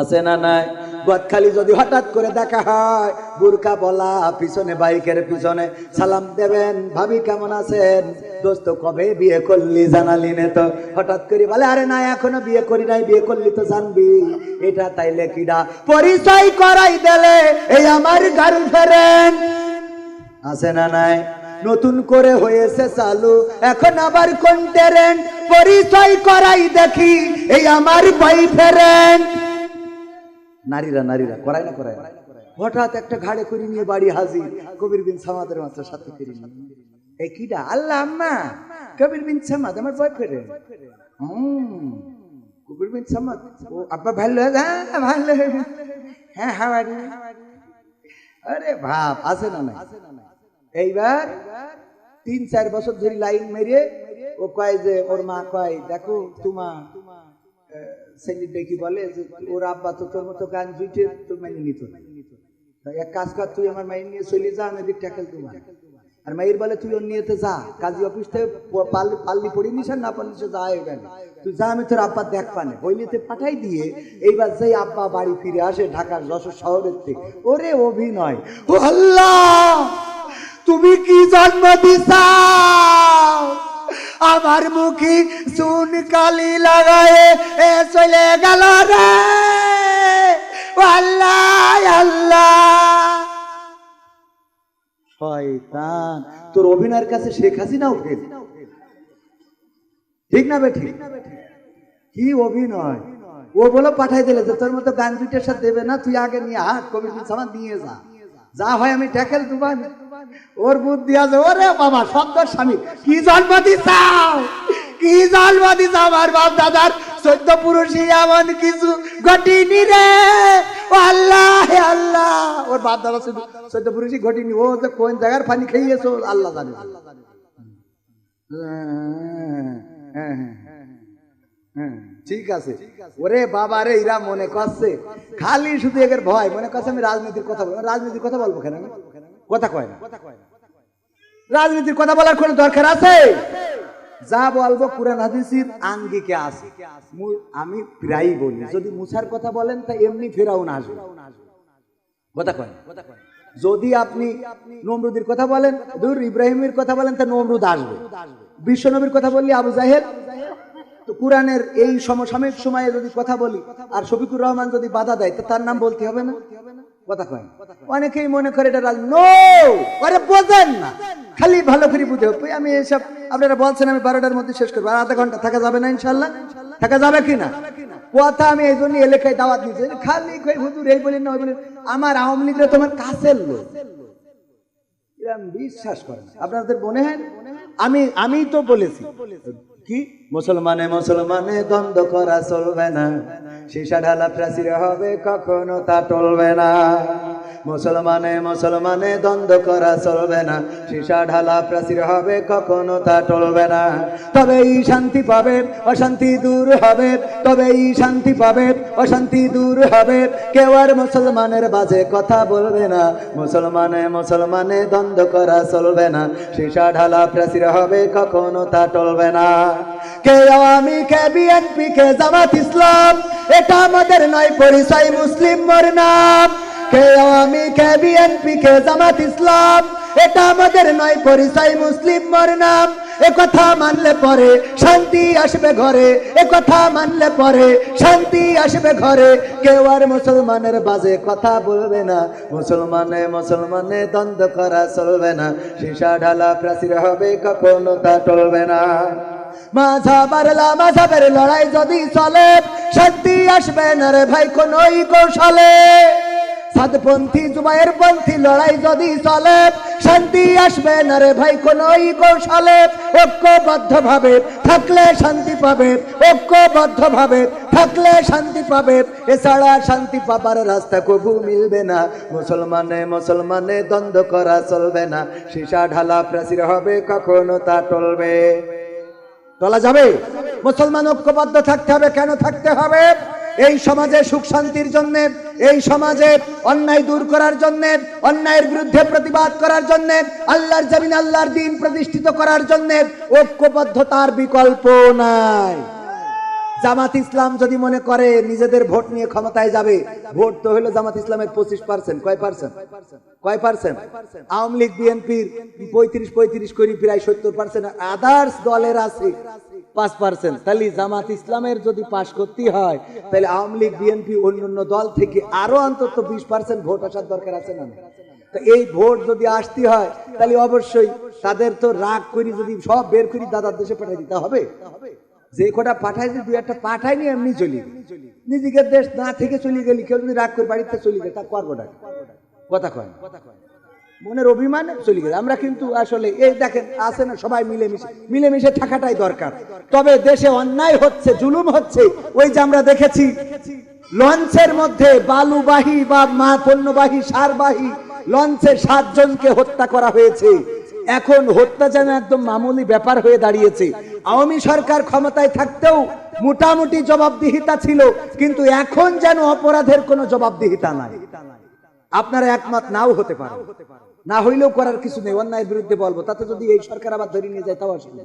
আছে না নাই? গদখালি যদি হঠাৎ করে দেখা হয় বুরকা বলা পিছনে, বাইকের পিছনে, সালাম দেবেন, ভাবি কেমন আছেন? দোস্ত, কবে বিয়ে করলি জানালি নে তো। হঠাৎ করে বলে, আরে না, এখনও বিয়ে করি নাই, বিয়ে করলি তো জানবি। এটা তাইলে কিডা? পরিচয় করাই দিলে এই আমার গার্লফ্রেন্ড আছে না নাই? নতুন করে হয়েছে চালু, এখন আবার কোন ট্রেন্ড পরিচয় করাই দেখি, এই আমার বয়ফ্রেন্ড নারীরা নারীরা করাই না করাই না? হঠাৎ একটা ঘাড়ে করে নিয়ে বাড়ি হাজির, কবির বিন সামাদের মাত্র সাথে করে নিয়ে। এই কিটা আল্লাহ আম্মা! কবির বিন সামাদ, আমার বয়ফ্রেন্ড হুম কবির বিন সামাদ। ও, আব্বা ভালো হ্যাঁ ভালো হ্যাঁ হ্যাঁ বাড়ি আরে ভাব আছে না নাই? এইবার তিন, চার বছর ধরে লাইন মেরে ও কয় যে, ওর মা কয়, দেখো তোমা সেলিটা কি বলে যে ওর আব্বা তো তোর মতো গান নিত না এক কাজ কর, তুই আমার নিয়ে চলে যা, আমি ট্যাকেল আর মাইর বলে, তুই নিয়েতে যা, কাজী অফিস থেকে পাল্লি পড়ি নিস না যা তুই যা, আমি তোর আব্বা দেখ পানে। বইলিতে পাঠাই দিয়ে এইবার সেই আব্বা বাড়ি ফিরে আসে ঢাকার যশোর শহরের থেকে, ওরে অভিনয়। ও আল্লাহ, তুমি কি জন্ম দিছাও? আমার মুখে চুন কালি লাগায়ে এ চলে গেল রে। তোর অভিনয়ের কাছে শেখ হাসিনাও ফেল। ঠিক না বে ঠিক? কি অভিনয়? ও বলে পাঠাই দিলে যে তোর মতো গান দুইটার সাথে দেবে না, তুই আগে নিয়ে হাত কবি দিয়ে যা। যা হয় আমি ট্যাকেল দুবান ওর বুদ্ধি আছে ওরে বাবা সন্তর স্বামী। কি জন্ম দিছাও কি জন্ম দিছাও আমার বাপ দাদার? চোদ্দ পুরুষই এমন কিছু ঘটিনি রে। আল্লাহ আল্লাহ। ওর বাপ দাদা চোদ্দ পুরুষই ঘটিনি। ও যে কোন জায়গার পানি খেয়েছো আল্লাহ জানে। হ্যাঁ, হ্যাঁ, হ্যাঁ, ঠিক আছে। ওরে বাবা রে ইরা মনে করছে খালি শুধু একের ভয় মনে করছে আমি রাজনীতির কথা বলব। রাজনীতির কথা বলব কেন? কথা কয় না। রাজনীতির কথা বলার কোনো দরকার আছে? যা বলব কোরআন, হাদিসের আঙ্গিকে আছে। আমি প্রায়ই বলি, যদি মুসার কথা বলেন, তা এমনি ফেরাউন আসবে। কথা কয় না? যদি আপনি নমরুদের কথা বলেন দূর ইব্রাহিমের কথা বলেন, তা নমরুদ আসবে। বিশ্বনবীর কথা বললি, আবু জাহেল? তো কোরআনের এই সমসাময়িক সময়ে যদি কথা বলি, আর শফিকুর রহমান যদি বাধা দেয়, তো তার নাম বলতে হবে না? অনেকেই মনে করে এটা নো। খালি ভালো করে বুঝে আমি এসব আপনারা বলছেন আমি বারোটার মধ্যে শেষ করব। আর আধা ঘণ্টা থাকা যাবে না ইনশাল্লাহ। থাকা যাবে কি না? কথা আমি এই জন্য এলাকায় দাওয়াত দিচ্ছি খালি কই, হুজুর এই বলেন না, ওই বলেন। আমার আওয়ামী লীগরা তোমার কাছের লোক। বিশ্বাস করেন আপনাদের মনে হয় আমি আমি তো বলেছি। কি? মুসলমানে মুসলমানে দ্বন্দ্ব করা চলবে না। সীসা ঢালা প্রাচীর হবে, কখনো তা টলবে না। মুসলমানে মুসলমানে দ্বন্দ্ব করা চলবে না। সীসা ঢালা প্রাচীর হবে, কখনো তা টলবে না। তবেই শান্তি পাবে, অশান্তি দূর হবে। তবেই শান্তি পাবে, অশান্তি দূর হবে। কেউ আর মুসলমানের বাজে কথা বলবে না। মুসলমানে মুসলমানে দ্বন্দ্ব করা চলবে না। সীসা ঢালা প্রাচীর হবে, কখনো তা টলবে না। কে আওয়ামী কে বিএনপি কে জামাত ইসলাম, এটা আমাদের নয়, পরিচয় মুসলিম মোর নাম কে আওয়ামী কে বিএনপি কে জামাত ইসলাম? এটা আমাদের নয়, পরিচয় মুসলিম মোর নাম এ কথা মানলে পরে শান্তি আসবে ঘরে। এ কথা মানলে পরে শান্তি আসবে ঘরে। কেউ আর মুসলমানের বাজে কথা বলবে না। মুসলমানে মুসলমানে দ্বন্দ্ব করা চলবে না। সীসা ঢালা প্রাচীর হবে, কখনো তা টলবে না। মাঝাবার মাঝাবের লড়াই যদি চলে, শান্তি আসবে না রে ভাই, কোনই কৌশলে। সাতপন্থী জুবাইয়ের পন্থী, লড়াই যদি চলে, শান্তি আসবে না রে ভাই কোনই কৌশলে। ঐক্যবদ্ধ ভাবে থাকলে শান্তি পাবে ঐক্যবদ্ধ ভাবে থাকলে শান্তি পাবে। এছাড়া শান্তি পাবার রাস্তা কবু মিলবে না। মুসলমানে মুসলমানে দ্বন্দ্ব করা চলবে না। সীসা ঢালা প্রাচীর হবে, কখনো তা টলবে। টলা যাবে। মুসলমান ঐক্যবদ্ধ থাকতে হবে, কেন থাকতে হবে? এই সমাজে সুখ শান্তির জন্য, এই সমাজে অন্যায় দূর করার জন্য, অন্যায়ের বিরুদ্ধে প্রতিবাদ করার জন্য, আল্লাহর জমিন, আল্লাহর দিন প্রতিষ্ঠিত করার জন্য ঐক্যবদ্ধতার বিকল্প নাই। জামাত ইসলাম যদি মনে করে নিজেদের ভোট নিয়ে ক্ষমতায় যাবে, ভোট তো হলো জামাত ইসলামের পঁচিশ পার্সেন্ট, কয় পার্সেন্ট? কয় পার্সেন্ট? আওয়ামী লীগ, বিএনপির পঁয়ত্রিশ পঁয়ত্রিশ করি, প্রায় সত্তর পার্সেন্ট। আদার্স দলের আছে। পাঁচ পার্সেন্ট। তাহলে জামাত ইসলামের যদি পাশ করতে হয়, তাহলে আওয়ামী লীগ, বিএনপি, অন্যান্য দল থেকে আরও অন্তত বিশ পার্সেন্ট ভোট আসার দরকার আছে না এই ভোট যদি আসতে হয়, তাহলে অবশ্যই তাদের তো রাগ করি যদি সব বের করি দাদার দেশে পাঠিয়ে দিতে হবে। যে কটা পাঠাই যে দুই একটা পাঠায়নি এমনি চলি নিজেকে দেশ না থেকে চলে গেলি কেউ যদি রাগ করে বাড়িতে চলে গেলে তা করব না। কথা কয় না। মনের অভিমানে চলে গেছে। আমরা কিন্তু আসলে এই দেখেন, আছে না সবাই মিলেমিশে। মিলেমিশে থাকাটাই দরকার। তবে দেশে অন্যায় হচ্ছে, জুলুম হচ্ছে। ওই যে আমরা দেখেছি, লঞ্চের মধ্যে বালুবাহী বা মা পণ্যবাহী, সারবাহী লঞ্চে সাতজনকে হত্যা করা হয়েছে। এখন হত্যা যেন একদম মামুলি ব্যাপার হয়ে দাঁড়িয়েছে। আওয়ামী সরকার ক্ষমতায় থাকতেও মোটামুটি জবাবদিহিতা ছিল, কিন্তু এখন যেন অপরাধের কোনো জবাবদিহিতা নাই। আপনারা একমত, নাও হতে পারে। না হইলেও করার কিছু নেই, অন্যায়ের বিরুদ্ধে বলব। তাতে যদি এই সরকার আবার ধরে নিয়ে যায়, তাও অসুবিধা।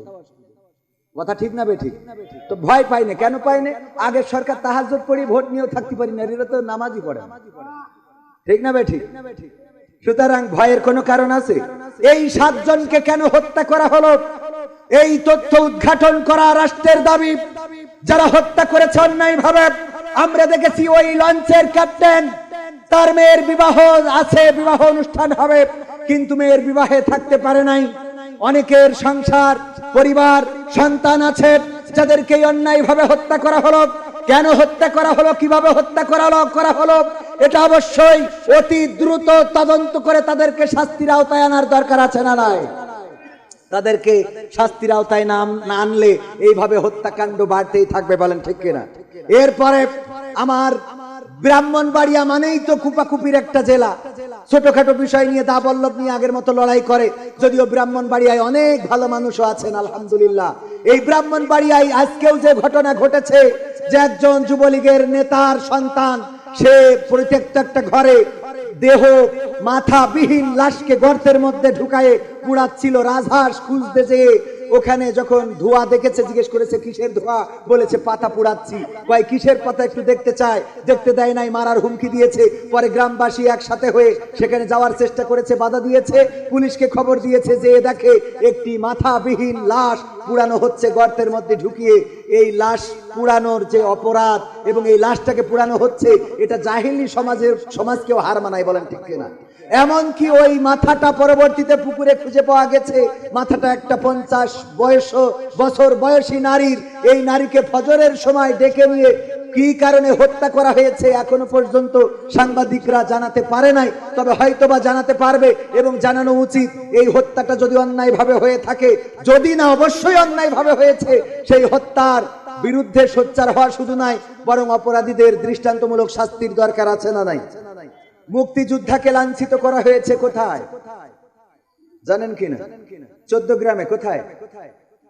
কথা ঠিক না বে ঠিক? তো ভয় পাই না। কেন পাই না? আগের সরকার তাহাজত পড়ি, ভোট নিয়েও থাকতে পারি না। এরা তো নামাজই পড়ে ঠিক না বে ঠিক? সুতরাং ভয়ের কোনো কারণ আছে? এই সাতজনকে কেন হত্যা করা হলো? এই তথ্য উদ্ঘাটন করা রাষ্ট্রের দাবি। যারা হত্যা করেছে অন্যায় ভাবে আমরা দেখেছি ওই লঞ্চের ক্যাপ্টেন। তার মেয়ের বিবাহ আছে, বিবাহ অনুষ্ঠান হবে, কিন্তু মেয়ের বিবাহে থাকতে পারে নাই। অনেকের সংসার, পরিবার, সন্তান আছে, যাদেরকে অন্যায় ভাবে হত্যা করা হলো। কেন হত্যা করা হলো, কীভাবে হত্যা করা হলো করা হলো, এটা অবশ্যই অতি দ্রুত তদন্ত করে তাদেরকে শাস্তির আওতায় আনার দরকার আছে না নাই? তাদেরকে শাস্তির আওতায় নাম, না আনলে এইভাবে হত্যাকাণ্ড বাড়তেই থাকবে বলেন ঠিক কিনা? এরপরে আমার ব্রাহ্মণবাড়িয়া মানেই তো কুপাকুপির একটা জেলা। ছোটখাটো বিষয় নিয়ে দা বল্লভ নিয়ে আগের মতো লড়াই করে। যদিও ব্রাহ্মণবাড়িয়ায় অনেক ভালো মানুষও আছেন, আলহামদুলিল্লাহ। এই ব্রাহ্মণবাড়িয়ায় আজকেও যে ঘটনা ঘটেছে, যে একজন যুবলীগের নেতার সন্তান, সে পরিত্যক্ত একটা ঘরে দেহ মাথা বিহীন লাশকে গর্তের মধ্যে ঢুকায়ে পুড়াচ্ছিল রাজহাঁস খুঁজতে যেয়ে ওখানে যখন ধোঁয়া দেখেছে, জিজ্ঞেস করেছে, কিসের ধোঁয়া? বলেছে, পাতা পুড়াচ্ছি। কয়, কিসের পাতা একটু দেখতে চায় দেখতে দেয় নাই, মারার হুমকি দিয়েছে। পরে গ্রামবাসী একসাথে হয়ে সেখানে যাওয়ার চেষ্টা করেছে, বাধা দিয়েছে। পুলিশকে খবর দিয়েছে যে দেখে, একটি মাথাবিহীন লাশ পুরানো হচ্ছে গর্তের মধ্যে ঢুকিয়ে। এই লাশ পুরানোর যে অপরাধ এবং এই লাশটাকে পুরানো হচ্ছে, এটা জাহিলি সমাজের, সমাজকেও হার মানায় বলেন ঠিক কিনা? এমনকি ওই মাথাটা পরবর্তীতে পুকুরে খুঁজে পাওয়া গেছে। মাথাটা একটা পঞ্চাশ বয়স, বছর বয়সী নারীর। এই নারীকে ফজরের সময় ডেকে নিয়ে কি কারণে হত্যা করা হয়েছে এখনও পর্যন্ত সাংবাদিকরা জানাতে পারে নাই। তবে হয়তোবা জানাতে পারবে এবং জানানো উচিত, এই হত্যাটা যদি অন্যায়ভাবে হয়ে থাকে। যদি না, অবশ্যই অন্যায়ভাবে হয়েছে। সেই হত্যার বিরুদ্ধে সোচ্চার হওয়া শুধু নাই, বরং অপরাধীদের দৃষ্টান্তমূলক শাস্তির দরকার আছে না নাই? মুক্তিযোদ্ধাকে লাঞ্ছিত করা হয়েছে কোথায়? জানেন কিনা চোদ্দ গ্রামে কোথায়?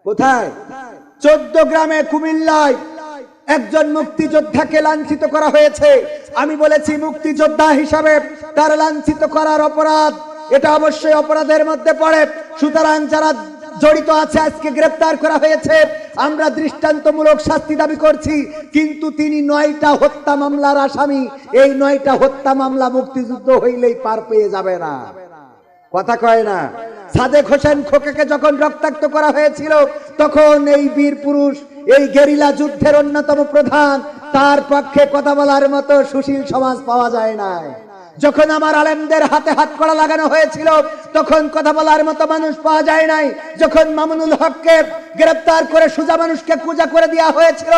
কোথায়? চোদ্দ গ্রামে কুমিল্লায় একজন মুক্তিযোদ্ধাকে লাঞ্ছিত করা হয়েছে। আমি বলেছি মুক্তিযোদ্ধা হিসাবে তার লাঞ্ছিত করার অপরাধ, এটা অবশ্যই অপরাধের মধ্যে পড়ে। সুতরাং যারা জড়িত আছে, আজকে গ্রেপ্তার করা হয়েছে। আমরা দৃষ্টান্তমূলক শাস্তি দাবি করছি, কিন্তু তিনি নয়টা হত্যা মামলার আসামি। এই নয়টা হত্যা মামলা মুক্তিযুদ্ধ হইলেই পার পেয়ে যাবে না। কথা কয় না? সাদেক হোসেন খোকাকে যখন রক্তাক্ত করা হয়েছিল, তখন এই বীর পুরুষ, এই গেরিলা যুদ্ধের অন্যতম প্রধান, তার পক্ষে কথা বলার মতো সুশীল সমাজ পাওয়া যায় না যখন আমার আলেমদের হাতে হাত করা লাগানো হয়েছিল, তখন কথা বলার মতো মানুষ পাওয়া যায় নাই। যখন মামুনুল হককে গ্রেপ্তার করে সুজা মানুষকে পূজা করে দেওয়া হয়েছিল,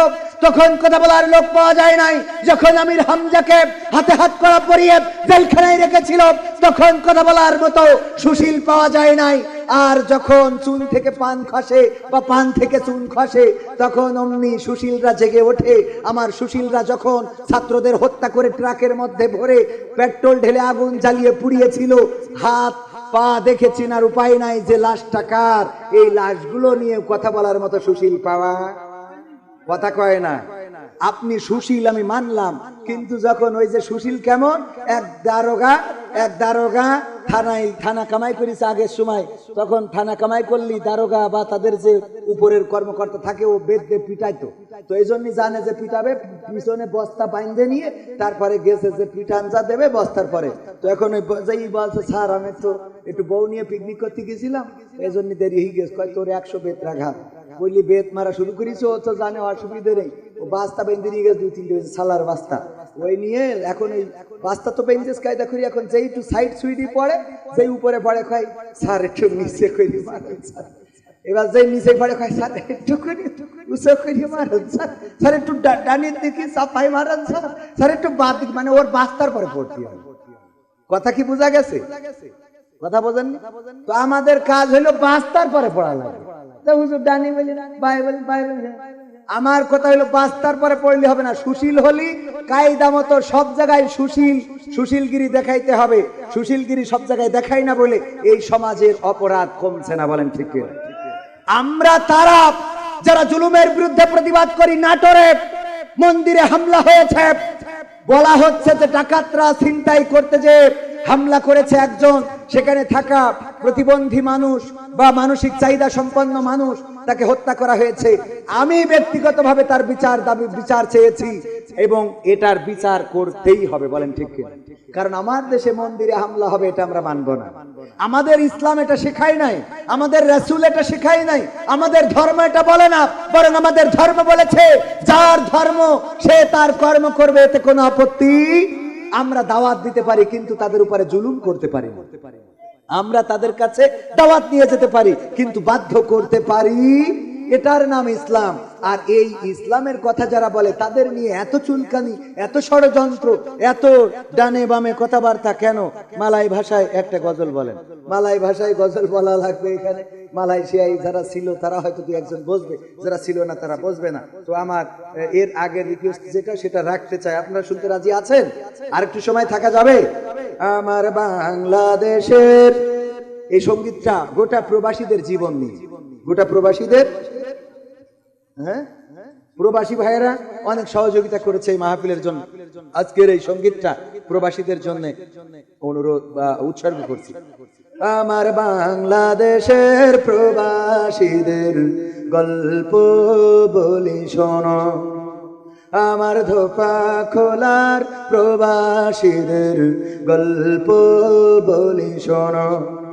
তখন কথা বলার লোক পাওয়া যায় নাই। যখন আমির হামজাকে হাতে হাত করা পরিয়ে জেলখানায় রেখেছিল তখন কথা বলার মতো সুশীল পাওয়া যায় নাই। আর যখন চুন থেকে পান খসে বা পান থেকে চুন খসে, তখন অমনি সুশীলরা জেগে ওঠে। আমার সুশীলরা যখন ছাত্রদের হত্যা করে ট্রাকের মধ্যে ভরে পেট্রোল ঢেলে আগুন জ্বালিয়ে পুড়িয়েছিল, হাত, পা দেখেছি আর উপায় নাই যে লাশটা কার। এই লাশগুলো নিয়ে কথা বলার মতো সুশীল পাওয়া কথা কয় না। আপনি সুশীল, আমি মানলাম। কিন্তু যখন ওই যে সুশীল কেমন? এক দারোগা এক দারোগা থানায় থানা কামাই করিস আগের সময়। তখন থানা কামাই করলি দারোগা বা তাদের যে উপরের কর্মকর্তা থাকে, ও বেদ পিটাইতো। তো এই জন্যই জানে যে পিটাবে, পিছনে বস্তা বাইন্ধে নিয়ে তারপরে গেছে যে পিঠান যা দেবে বস্তার পরে। তো এখন ওই যেই বলছে, স্যার, আমি তো একটু বউ নিয়ে পিকনিক করতে গেছিলাম। এই জন্য দেরি হয়ে গেছে। তোর একশো বেত রাখা বললি, বেত মারা শুরু করিস ও তো জানে, অসুবিধে নেই। বাস্তা বেঁধে নিয়ে গেছে, দুই, তিনটে সালার বাস্তা। ওই নিয়ে এখন বাস্তা তো কায়দা করি, এখন যেই একটু সাইড সুইডি পড়ে, যেই উপরে পড়ে কয়, স্যার, একটু নিচে করি এবার নিচে পড়ে কয়, স্যার, একটু করি করি স্যার। স্যার, একটু ডানির দিকে মারেন, স্যার। স্যার, একটু বাদ মানে ওর বাস্তার পরে পড়তে হবে। কথা কি বোঝা গেছে? কথা বোঝেন তো আমাদের কাজ হলো বাস্তার পরে পড়া লাগে হুজুর ডানি বলি বাইবেল বাইবেল আমার কথা হলো, বাস্তার পরে পড়লে হবে না। সুশীল হলি, কায়দা মতো সব জায়গায় সুশীল, সুশীলগিরি দেখাইতে হবে। সুশীলগিরি সব জায়গায় দেখাই না বলে এই সমাজের অপরাধ কমছে না, বলেন ঠিক আমরা তারা, যারা জুলুমের বিরুদ্ধে প্রতিবাদ করি নাটোরে, মন্দিরে হামলা হয়েছে। বলা হচ্ছে যে ডাকাতরা ছিনতাই করতে যে হামলা করেছে একজন, সেখানে থাকা প্রতিবন্ধী মানুষ বা মানসিক চাহিদা সম্পন্ন মানুষ তাকে হত্যা করা হয়েছে। আমি ব্যক্তিগতভাবে তার বিচার দাবি, বিচার চেয়েছি এবং এটার বিচার করতেই হবে, বলেন ঠিক কারণ আমার দেশে মন্দিরে হামলা হবে এটা আমরা মানব না। আমাদের ইসলাম এটা শেখায় নাই, আমাদের রাসূল এটা শেখায় নাই, আমাদের ধর্ম এটা বলে না, বরং আমাদের ধর্ম বলেছে, যার ধর্ম সে তার কর্ম করবে, এতে কোনো আপত্তি আমরা দাওয়াত দিতে পারি, কিন্তু তাদের উপরে জুলুম করতে পারি আমরা তাদের কাছে দাওয়াত নিয়ে যেতে পারি কিন্তু বাধ্য করতে পারি। এটার নাম ইসলাম। আর এই ইসলামের কথা যারা বলে, তাদের নিয়ে এত চুলকানি, এত ষড়যন্ত্র, এত ডানে বামে কথাবার্তা কেন? মালাই ভাষায় একটা গজল বলেন। মালাই ভাষায় গজল বলা লাগবে এখানে। মালয়েশিয়ায় যারা ছিল, তারা হয়তো দু একজন বসবে। যারা ছিল না, তারা বসবে না। তো আমার এর আগের রিকোয়েস্ট যেটা, সেটা রাখতে চাই। আপনারা শুনতে রাজি আছেন? আর একটু সময় থাকা যাবে? আমার বাংলাদেশের এই সঙ্গীতটা গোটা প্রবাসীদের জীবন নিয়ে। গোটা প্রবাসীদের হ্যাঁ? প্রবাসী ভাইয়েরা অনেক সহযোগিতা করেছে এই মাহফিলের জন্য। আজকের এই সঙ্গীতটা প্রবাসীদের জন্য অনুরোধ বা উৎসর্গ করছি। আমার বাংলাদেশের প্রবাসীদের গল্প বলি, শোনো। আমার ধোপা খোলার প্রবাসীদের গল্প বলি, শোনো।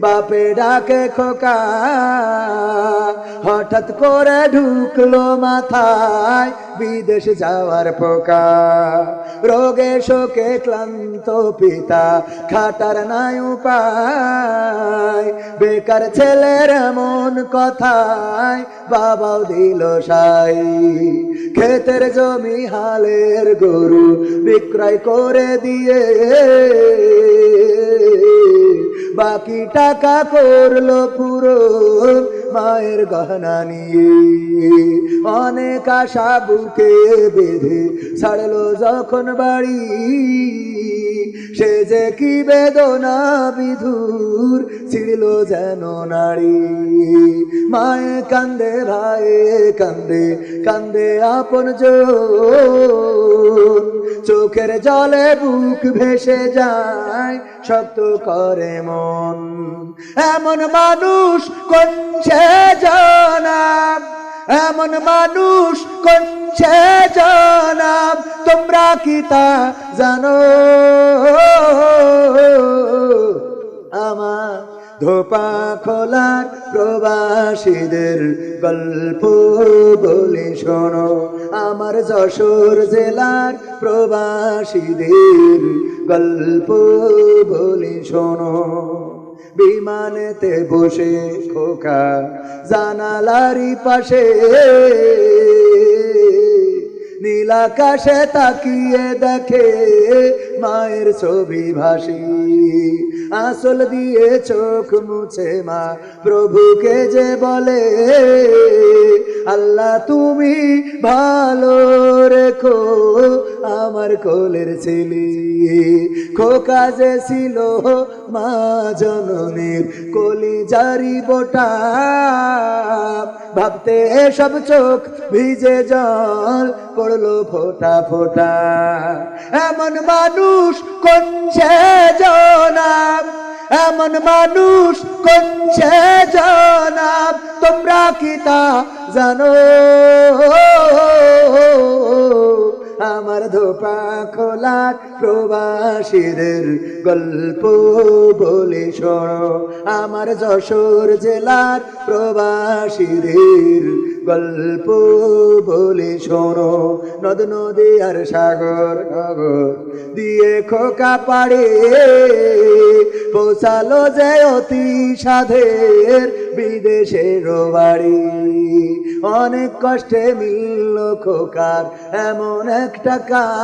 বাপে ডাকে খোকা? হঠাৎ করে ঢুকলো মাথায়। বিদেশ যাওয়ার পোকা। রোগে শোকে ক্লান্ত পিতা, খাটার নাই উপায়। বেকার ছেলের এমন কথায় বাবাও দিল সাই। ক্ষেতের জমি হালের গরু বিক্রয় করে দিয়ে। বাকি টাকা করল পুরো মায়ের গহনা নিয়ে। অনেক আশা বুকে বেঁধে ছাড়লো যখন বাড়ি? সে যে কি বেদনা বিধুর ছিড়ল যেন নারী মায়ে কান্দে ভাইয়ে কান্দে কান্দে আপন চোখের জলে বুক ভেসে যায়, শক্ত করে মন। এমন মানুষ কোনছে জনাব এমন মানুষ কোনছে জনাব, তোমরা কি তা জানো? আমার ধোপা খোলার প্রবাসীদের গল্প বলে শোনো। আমার যশোর জেলার প্রবাসীদের গল্প বলে শোনো। বিমানেতে বসে খোকা জানালারি পাশে। নীলাকাশে তাকিয়ে দেখে মায়ের ছবি ভাসি। আসল দিয়ে চোখ মুছে মা, প্রভুকে যে বলে, আল্লাহ, তুমি ভালো রেখো আমার কোলের ছেলে। খোকা যে ছিল মা জননীর কলি জারি বোটা, ভাবতে সব চোখ ভিজে জল পড়ল ফোটা ফোটা। এমন মানুষ কোনছে জনাব? এমন মানুষ কোনছে জনাব? তোমরা কি তা জানো? আমার ধোপা খোলার প্রবাসীদের গল্প বলে শোনো। আমার যশোর জেলার প্রবাসীদের গল্প বলে শোনো। নদ, নদী আর সাগর, নগর দিয়ে খোকা পাড়ে পৌঁছালো যে অতি সাধের বিদেশের বাড়ি। অনেক কষ্টে মিলল খোকার এমন একটা কাজ।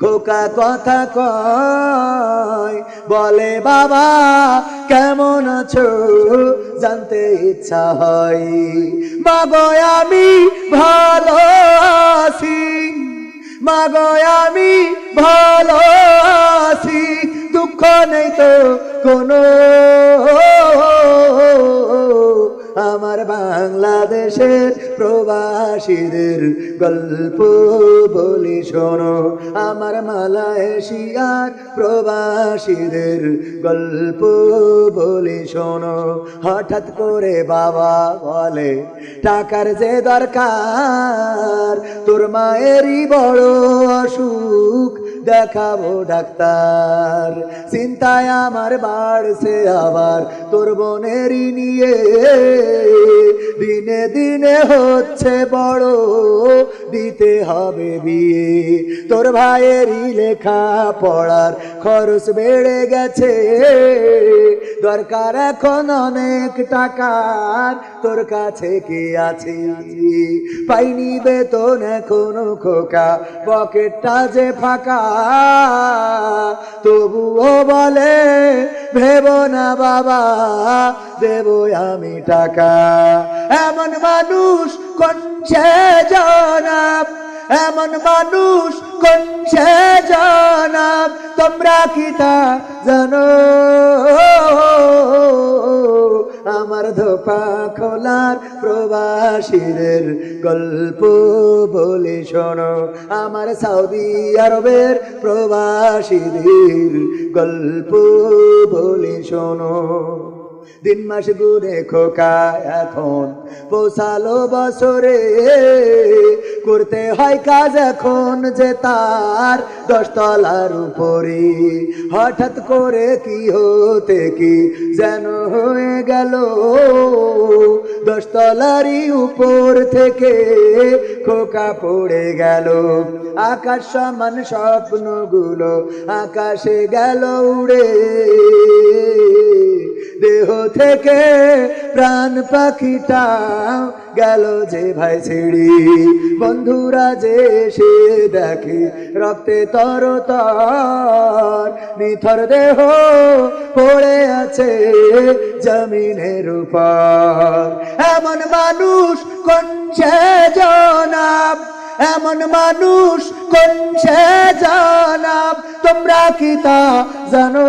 খোকা কথা কয়, বলে, বাবা, কেমন আছো? জানতে ইচ্ছা হয়। মাগো, আমি ভালো আছি। মাগো, আমি ভালো আছি। দুঃখ নেই তো কোনো আমার বাংলাদেশের প্রবাসীদের গল্প বলি শোনো। আমার মালয়েশিয়ার প্রবাসীদের গল্প বলি শোনো। হঠাৎ করে বাবা বলে, টাকার যে দরকার, তোর মায়েরই বড় অসুখ দেখাবো ডাক্তার। চিন্তায় আমার বাড়ছে আবার তোর বোনেরই নিয়ে। দিনে দিনে হচ্ছে বড়, দিতে হবে বিয়ে। তোর ভাইয়েরই লেখা পড়ার খরচ বেড়ে গেছে। দরকার এখন অনেক টাকার, তোর কাছে কি আছে? পাইনি বেতন এখনও খোকা, পকেটটা যে ফাঁকা। তবুও বলে ভেব না বাবা দেব আমি টাকা। এমন মানুষ কঞ্চে জনাব। এমন মানুষ কোনছে জনাব? তোমরা কি তা জানো? আমার ধোপা খোলার প্রবাসীদের গল্প বলে শোনো। আমার সৌদি আরবের প্রবাসীদের গল্প বলে শোনো। দিন মাস ঘুরে খোকা এখন। পৌঁছালো বছরে করতে হয় কাজ এখন যে তার দশতলার উপরে হঠাৎ করে কি হতে কি যেন হয়ে গেল। দশতলারই উপর থেকে খোকা পড়ে গেল। আকাশ সমান স্বপ্নগুলো আকাশে গেল উড়ে। দেহ থেকে প্রাণ পাখিটা গেল যে ভাই ছিড়ি বন্ধুরা যে সে দেখে রক্তে তর তর নিথর দেহ পড়ে আছে জমিনের উপর। এমন মানুষ কোনছে জনাব? এমন মানুষ কোনছে জনাব? তোমরা কি তা জানো?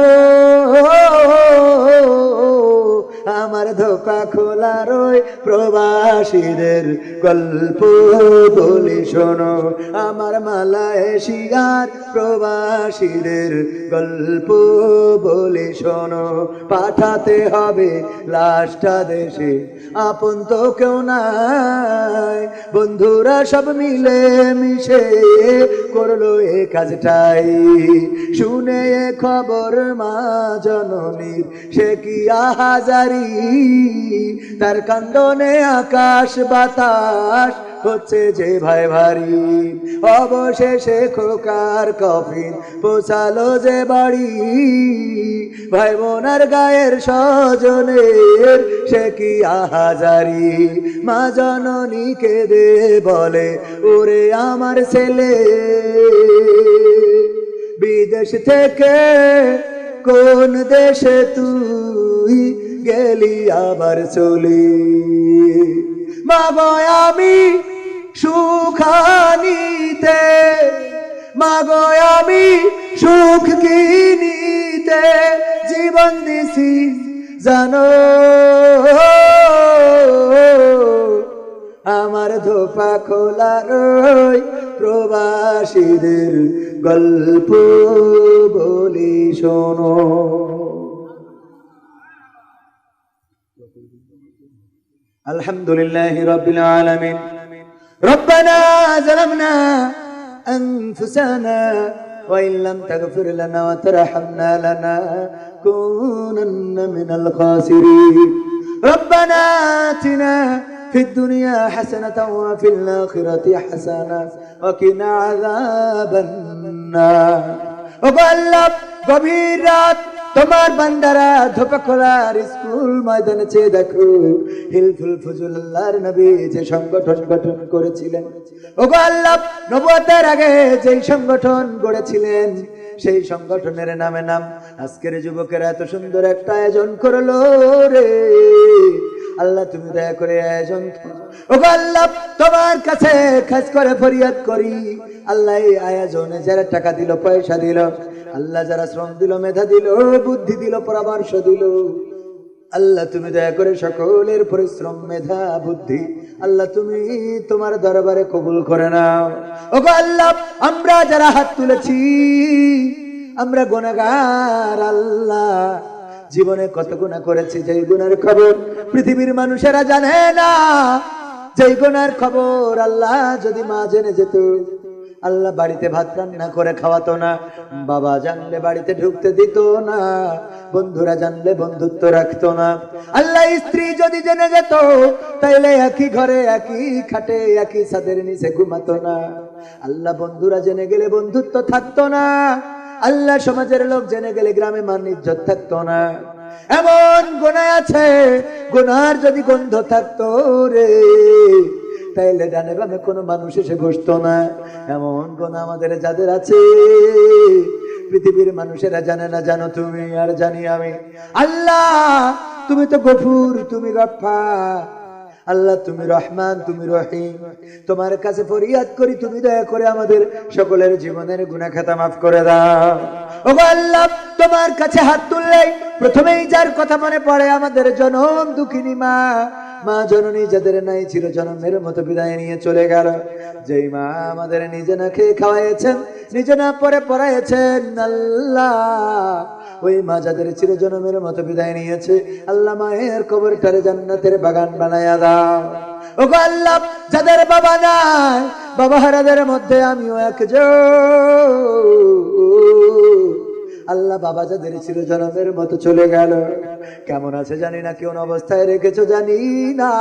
رکھ খোলা রই প্রবাসীদের গল্প বলি শোনো। আমার মালয়েশিয়ার প্রবাসীদের গল্প বলি শোনো। পাঠাতে হবে লাশটা দেশে, আপন তো কেউ নাই। বন্ধুরা সব মিলে মিশে করল এ কাজটাই। শুনে এ খবর মা জননীর, সে কি আহাজারি? তার কান্দনে আকাশ বাতাস হচ্ছে যে ভাই ভারী। অবশেষে খোকার কফিন পোছালো যে বাড়ি। ভাই বোনার গায়ের স্বজনের সে কি আহাজারি। মা জননী দে বলে, ওরে আমার ছেলে, বিদেশ থেকে কোন দেশে তুই গেলি আবার চলি। মাগো, আমি সুখানিতে, মাগো, আমি সুখ কিনিতে জীবন দিছি, জানো? আমার ধোপা খোলা রই প্রবাসীদের গল্প বলি, শোনো। আলহামদুলিল্লাহ রবিল আলমিন ربنا ظلمنا أنفسنا وإن لم تغفر لنا وترحمنا لنكونن من الخاسرين ربنا آتنا في الدنيا حسنة وفي الآخرة حسنة وقنا عذاب النار وقال গভীর রাত তোমার বান্দারা ধোপ খোলার স্কুল ময়দানে চেয়ে দেখো, হিলফুল ফজুল্লার নবী যে সংগঠন গঠন করেছিলেন। ওগো আল্লাহ নবতার আগে যেই সংগঠন গড়েছিলেন, সেই সংগঠনের নামে নাম আজকের যুবকেরা এত সুন্দর একটা আয়োজন করল রে। আল্লাহ, তুমি দয়া করে আয়োজন ওগো আল্লাহ, তোমার কাছে খাস করে ফরিয়াদ করি। আল্লাহ, এই আয়োজনে যারা টাকা দিল, পয়সা দিল, আল্লাহ যারা শ্রম দিল, মেধা দিল, বুদ্ধি দিল, পরামর্শ দিল, আল্লাহ, তুমি দয়া করে সকলের পরিশ্রম, মেধা, বুদ্ধি, আল্লাহ, তুমি তোমার দরবারে কবুল করে নাও। ওগো আল্লাহ, আমরা যারা হাত তুলেছি, আমরা গোনাগার আল্লাহ জীবনে কত গুণা করেছি, যেই গুণের খবর পৃথিবীর মানুষেরা জানে না। যেই গুণার খবর আল্লাহ যদি মা জেনে যেত, আল্লাহ বাড়িতে ভাত রান্না করে খাওয়াতো না, বাবা জানলে বাড়িতে ঢুকতে দিত না, বন্ধুরা জানলে বন্ধুত্ব রাখতো না। আল্লাহ স্ত্রী যদি জেনে যেত, তাইলে একই ঘরে, একই খাটে, একই ছাদের নিচে ঘুমাতো না। আল্লাহ বন্ধুরা জেনে গেলে বন্ধুত্ব থাকতো না। আল্লাহ সমাজের লোক জেনে গেলে গ্রামে মান ইজ্জত থাকতো না। এমন গোনায় আছে গোনার যদি গন্ধ থাকতো রে, তাইলে ডানে বামে কোনো মানুষ এসে বসতো না। এমন কোন আমাদের যাদের আছে, পৃথিবীর মানুষেরা জানে না, জানো তুমি, আর জানি আমি। আল্লাহ, তুমি তো গফুর, তুমি গফা আল্লাহ, তুমি রহমান, তুমি রহিম। তোমার কাছে ফরিয়াদ করি, তুমি দয়া করে আমাদের সকলের জীবনের গুনাহ খাতা মাফ করে দাও। ও আল্লাহ, তোমার কাছে হাত তুললেই প্রথমেই যার কথা মনে পড়ে, আমাদের জনম দুঃখিনী মা। মা জননী যাদের নাই ছিল জনমের মতো বিদায় নিয়ে চলে গেল। যেই মা আমাদের নিজে না খেয়ে খাওয়াইছেন নিজে না পরে পড়াইছেন আল্লাহ। ওই মা যাদের চির জনমের মতো বিদায় নিয়েছে, আল্লাহ মায়ের কবরটারে জান্নাতের বাগান বানায়া দাও। ও আল্লাহ, যাদের বাবা নাই, বাবা হারাদের মধ্যে আমিও একজন। আল্লাহ, বাবা যাদের ছিল জনমের মতো চলে গেল, কেমন আছে জানি না, কেমন অবস্থায় রেখেছো জানি না।